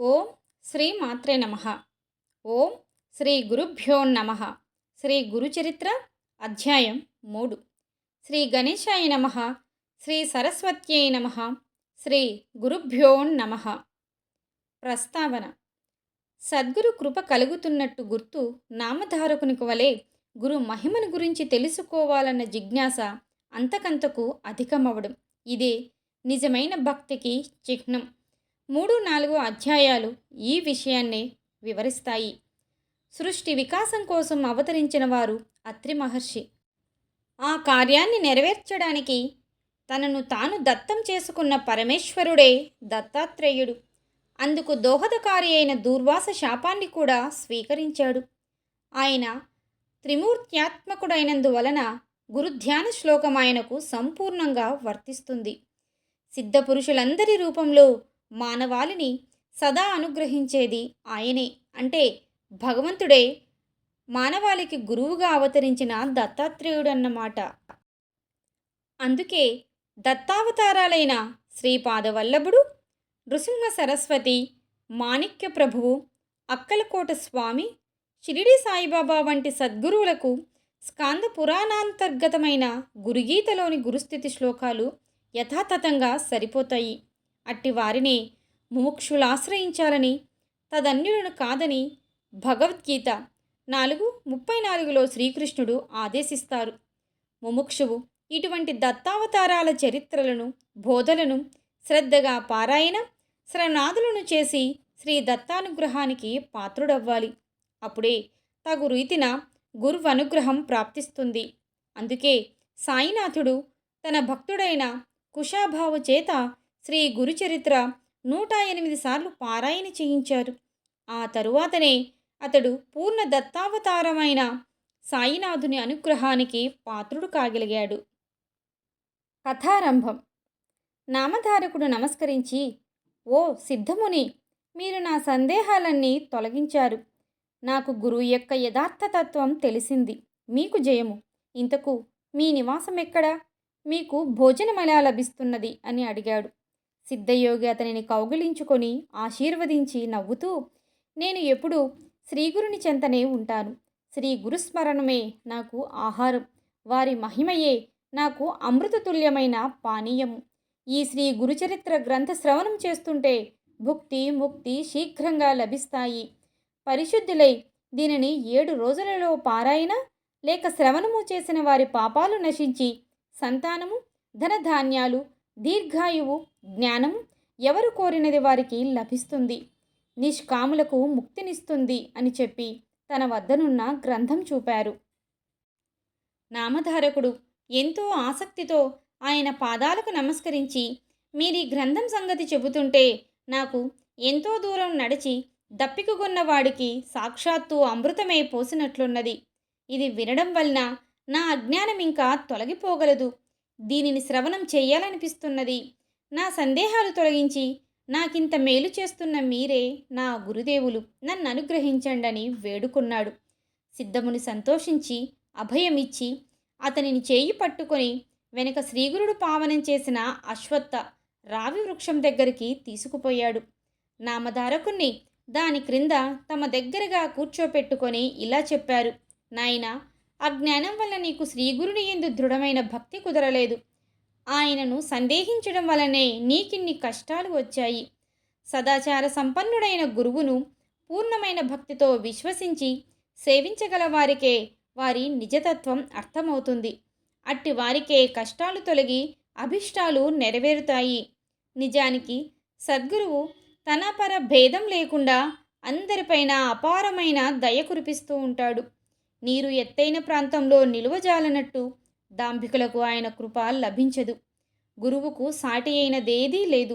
ఓం శ్రీ మాత్రే నమ. ఓం శ్రీ గురుభ్యో నమ. శ్రీ గురుచరిత్ర అధ్యాయం మూడు. శ్రీ గణేశాయ నమ. శ్రీ సరస్వత్యై నమ. శ్రీ గురుభ్యో నమ. ప్రస్తావన. సద్గురు కృప కలుగుతున్నట్టు గుర్తు నామధారకునికి వలె గురు మహిమను గురించి తెలుసుకోవాలన్న జిజ్ఞాస అంతకంతకు అధికమవడం. ఇదే నిజమైన భక్తికి చిహ్నం. మూడు నాలుగు అధ్యాయాలు ఈ విషయాన్నే వివరిస్తాయి. సృష్టి వికాసం కోసం అవతరించిన వారు అత్రి మహర్షి. ఆ కార్యాన్ని నెరవేర్చడానికి తనను తాను దత్తం చేసుకున్న పరమేశ్వరుడే దత్తాత్రేయుడు. అందుకు దోహదకారి అయిన దూర్వాస శాపాన్ని కూడా స్వీకరించాడు. ఆయన త్రిమూర్త్యాత్మకుడైనందువలన గురుధ్యాన శ్లోకం ఆయనకు సంపూర్ణంగా వర్తిస్తుంది. సిద్ధపురుషులందరి రూపంలో మానవాళిని సదా అనుగ్రహించేది ఆయనే. అంటే భగవంతుడే మానవాళికి గురువుగా అవతరించిన దత్తాత్రేయుడన్నమాట. అందుకే దత్తావతారాలైన శ్రీపాదవల్లభుడు నృసింహ సరస్వతి మాణిక్య ప్రభువు అక్కలకోట స్వామి షిరిడి సాయిబాబా వంటి సద్గురువులకు స్కాంద పురాణాంతర్గతమైన గురుగీతలోని గురుస్థితి శ్లోకాలు యథాతథంగా సరిపోతాయి. అట్టి వారిని ముముక్షులాశ్రయించాలని తదన్యులను కాదని భగవద్గీత నాలుగు ముప్పై నాలుగులో శ్రీకృష్ణుడు ఆదేశిస్తారు. ముముక్షువు ఇటువంటి దత్తావతారాల చరిత్రలను బోధలను శ్రద్ధగా పారాయణ శ్రవణాదులను చేసి శ్రీ దత్తానుగ్రహానికి పాత్రుడవ్వాలి. అప్పుడే తగు రీతిన గురువనుగ్రహం ప్రాప్తిస్తుంది. అందుకే సాయినాథుడు తన భక్తుడైన కుషాభావు చేత శ్రీ గురుచరిత్ర నూట ఎనిమిది సార్లు పారాయణ చేయించారు. ఆ తరువాతనే అతడు పూర్ణ దత్తావతారమైన సాయినాథుని అనుగ్రహానికి పాత్రుడు కాగలిగాడు. కథారంభం. నామధారకుడు నమస్కరించి ఓ సిద్ధముని మీరు నా సందేహాలన్నీ తొలగించారు. నాకు గురువు యొక్క యథార్థతత్వం తెలిసింది. మీకు జయము. ఇంతకు మీ నివాసం ఎక్కడా మీకు భోజనం ఎలా లభిస్తున్నది అని అడిగాడు. సిద్ధయోగి అతనిని కౌగిలించుకొని ఆశీర్వదించి నవ్వుతూ నేను ఎప్పుడూ శ్రీగురుని చెంతనే ఉంటాను. శ్రీ గురుస్మరణమే నాకు ఆహారం. వారి మహిమయే నాకు అమృతతుల్యమైన పానీయము. ఈ శ్రీ గురుచరిత్ర గ్రంథ శ్రవణం చేస్తుంటే భుక్తి ముక్తి శీఘ్రంగా లభిస్తాయి. పరిశుద్ధులై దీనిని ఏడు రోజులలో పారాయణ లేక శ్రవణము చేసిన వారి పాపాలు నశించి సంతానము ధనధాన్యాలు దీర్ఘాయువు జ్ఞానం ఎవరు కోరినది వారికి లభిస్తుంది. నిష్కాములకు ముక్తినిస్తుంది అని చెప్పి తన వద్దనున్న గ్రంథం చూపారు. నామధారకుడు ఎంతో ఆసక్తితో ఆయన పాదాలకు నమస్కరించి మీరీ గ్రంథం సంగతి చెబుతుంటే నాకు ఎంతో దూరం నడిచి దప్పికగొన్నవాడికి సాక్షాత్తు అమృతమే పోసినట్లున్నది. ఇది వినడం వలన నా అజ్ఞానం ఇంకా తొలగిపోగలదు. దీనిని శ్రవణం చేయాలనిపిస్తున్నది నా సందేహాలు తొలగించి నాకింత మేలు చేస్తున్న మీరే నా గురుదేవులు. నన్ను అనుగ్రహించండని వేడుకున్నాడు. సిద్ధముని సంతోషించి అభయమిచ్చి అతనిని చేయి పట్టుకొని వెనుక శ్రీగురుడు పావనం చేసిన అశ్వత్థ రావి వృక్షం దగ్గరికి తీసుకుపోయాడు. నామధారకుణ్ణి దాని క్రింద తమ దగ్గరగా కూర్చోపెట్టుకొని ఇలా చెప్పారు. నాయనా అజ్ఞానం వల్ల నీకు శ్రీగురుని ఎందు దృఢమైన భక్తి కుదరలేదు. ఆయనను సందేహించడం వలనే నీకిన్ని కష్టాలు వచ్చాయి. సదాచార సంపన్నుడైన గురువును పూర్ణమైన భక్తితో విశ్వసించి సేవించగల వారికే వారి నిజతత్వం అర్థమవుతుంది. అట్టి వారికే కష్టాలు తొలగి అభిష్టాలు నెరవేరుతాయి. నిజానికి సద్గురువు తన పర భేదం లేకుండా అందరిపైన అపారమైన దయ కురిపిస్తూ ఉంటాడు. నీరు ఎత్తైన ప్రాంతంలో నిలువజాలనట్టు దాంభికులకు ఆయన కృప లభించదు. గురువుకు సాటి అయినదేదీ లేదు.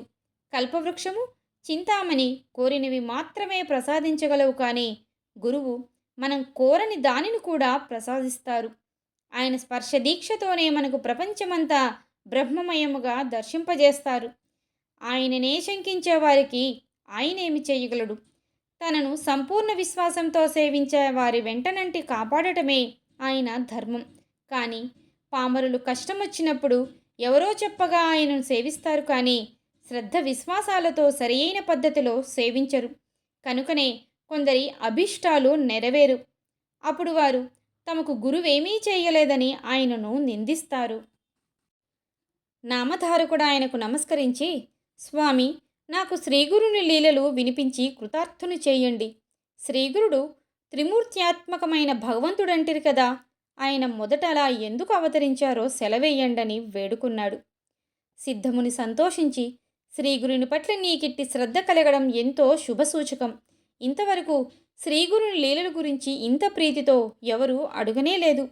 కల్పవృక్షము చింతామణి కోరినవి మాత్రమే ప్రసాదించగలవు కానీ గురువు మనం కోరని దానిని కూడా ప్రసాదిస్తారు. ఆయన స్పర్శ దీక్షతోనే మనకు ప్రపంచమంతా బ్రహ్మమయముగా దర్శింపజేస్తారు. ఆయననే శంకించే వారికి ఆయనేమి చేయగలడు? తనను సంపూర్ణ విశ్వాసంతో సేవించే వారి వెంటనంటి కాపాడటమే ఆయన ధర్మం. కానీ పామరులు కష్టం వచ్చినప్పుడు ఎవరో చెప్పగా ఆయనను సేవిస్తారు కానీ శ్రద్ధ విశ్వాసాలతో సరియైన పద్ధతిలో సేవించరు. కనుకనే కొందరి అభిష్టాలు నెరవేరు. అప్పుడు వారు తమకు గురువేమీ చేయలేదని ఆయనను నిందిస్తారు. నామధారకుడు ఆయనకు నమస్కరించి స్వామి నాకు శ్రీగురుని లీలలు వినిపించి కృతార్థుని చేయండి. శ్రీగురుడు త్రిమూర్త్యాత్మకమైన భగవంతుడంటిరి కదా. ఆయన మొదట అలా ఎందుకు అవతరించారో సెలవేయండని వేడుకున్నాడు. సిద్ధముని సంతోషించి శ్రీగురుని పట్ల నీకిట్టి శ్రద్ధ కలగడం ఎంతో శుభసూచకం. ఇంతవరకు శ్రీగురుని లీలల గురించి ఇంత ప్రీతితో ఎవరూ అడుగనే లేదు.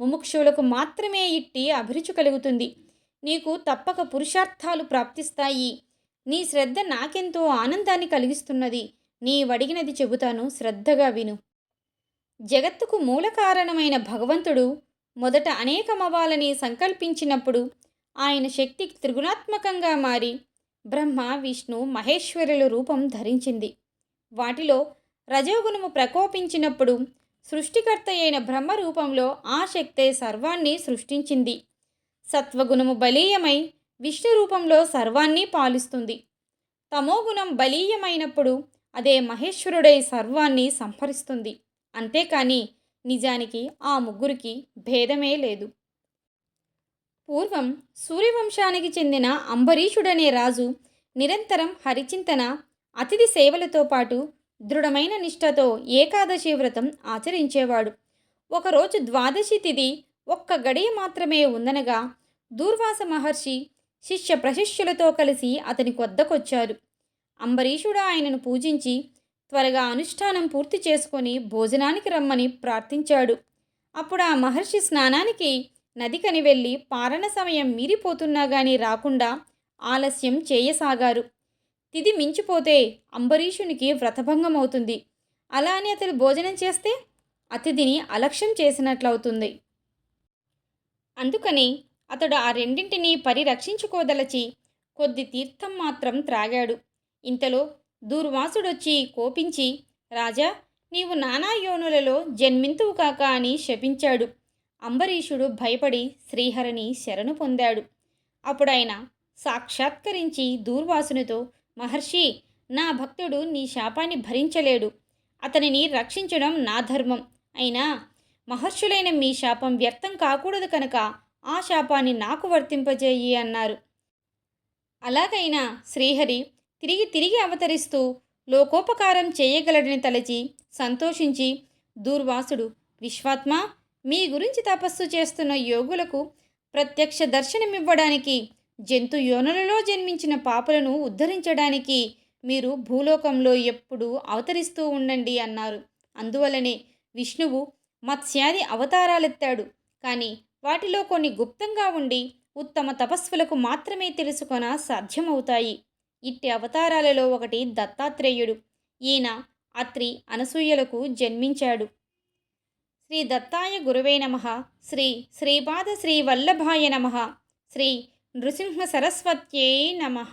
ముముక్షువులకు మాత్రమే ఇట్టి అభిరుచి కలుగుతుంది. నీకు తప్పక పురుషార్థాలు ప్రాప్తిస్తాయి. నీ శ్రద్ధ నాకెంతో ఆనందాన్ని కలిగిస్తున్నది. నీ వడిగినది చెబుతాను శ్రద్ధగా విను. జగత్తుకు మూల కారణమైన భగవంతుడు మొదట అనేకమవ్వాలని సంకల్పించినప్పుడు ఆయన శక్తి త్రిగుణాత్మకంగా మారి బ్రహ్మ విష్ణు మహేశ్వరుల రూపం ధరించింది. వాటిలో రజోగుణము ప్రకోపించినప్పుడు సృష్టికర్త అయిన బ్రహ్మ రూపంలో ఆ శక్తే సర్వాన్ని సృష్టించింది. సత్వగుణము బలీయమై విష్ణు రూపంలో సర్వాన్ని పాలిస్తుంది. తమోగుణం బలీయమైనప్పుడు అదే మహేశ్వరుడై సర్వాన్ని సంహరిస్తుంది. అంతేకాని నిజానికి ఆ ముగ్గురికి భేదమే లేదు. పూర్వం సూర్యవంశానికి చెందిన అంబరీషుడనే రాజు నిరంతరం హరిచింతన అతిథి సేవలతో పాటు దృఢమైన నిష్ఠతో ఏకాదశి వ్రతం ఆచరించేవాడు. ఒకరోజు ద్వాదశి తిథి ఒక్క గడియ మాత్రమే ఉందనగా దూర్వాస మహర్షి శిష్య ప్రశిష్యులతో కలిసి అతని వద్దకొచ్చారు అంబరీషుడు ఆయనను పూజించి త్వరగా అనుష్ఠానం పూర్తి చేసుకొని భోజనానికి రమ్మని ప్రార్థించాడు. అప్పుడు ఆ మహర్షి స్నానానికి నదికని వెళ్ళి పారణ సమయం మీరిపోతున్నా గాని రాకుండా ఆలస్యం చేయసాగారు. తిది మించిపోతే అంబరీషునికి వ్రతభంగం అవుతుంది అలా అని అతడు భోజనం చేస్తే అతిథిని అలక్ష్యం చేసినట్లవుతుంది. అందుకని అతడు ఆ రెండింటినీ పరిరక్షించుకోదలచి కొద్ది తీర్థం మాత్రం త్రాగాడు. ఇంతలో దూర్వాసుడొచ్చి కోపించి రాజా నీవు నానా యోనులలో జన్మింతువు కాక అని శపించాడు. అంబరీషుడు భయపడి శ్రీహరిని శరణు పొందాడు. అప్పుడాయన సాక్షాత్కరించి దూర్వాసునితో మహర్షి నా భక్తుడు నీ శాపాన్ని భరించలేడు. అతనిని రక్షించడం నా ధర్మం. అయినా మహర్షులైన మీ శాపం వ్యర్థం కాకూడదు కనుక ఆ శాపాన్ని నాకు వర్తింపజేయి అన్నారు. అలాగైనా శ్రీహరి తిరిగి తిరిగి అవతరిస్తూ లోకోపకారం చేయగలడని తలచి సంతోషించి దూర్వాసుడు విశ్వాత్మ మీ గురించి తపస్సు చేస్తున్న యోగులకు ప్రత్యక్ష దర్శనమివ్వడానికి జంతు యోనులలో జన్మించిన పాపలను ఉద్ధరించడానికి మీరు భూలోకంలో ఎప్పుడూ అవతరిస్తూ ఉండండి అన్నారు. అందువలనే విష్ణువు మత్స్యాది అవతారాలెత్తాడు. కానీ వాటిలో కొన్ని గుప్తంగా ఉండి ఉత్తమ తపస్సులకు మాత్రమే తెలుసుకొన సాధ్యమవుతాయి. ఇట్టి అవతారాలలో ఒకటి దత్తాత్రేయుడు. ఈయన అత్రి అనసూయలకు జన్మించాడు. శ్రీ దత్తాయ గురువే నమ. శ్రీ శ్రీపాద శ్రీ వల్లభాయ నమ. శ్రీ నృసింహ సరస్వత్యై నమ.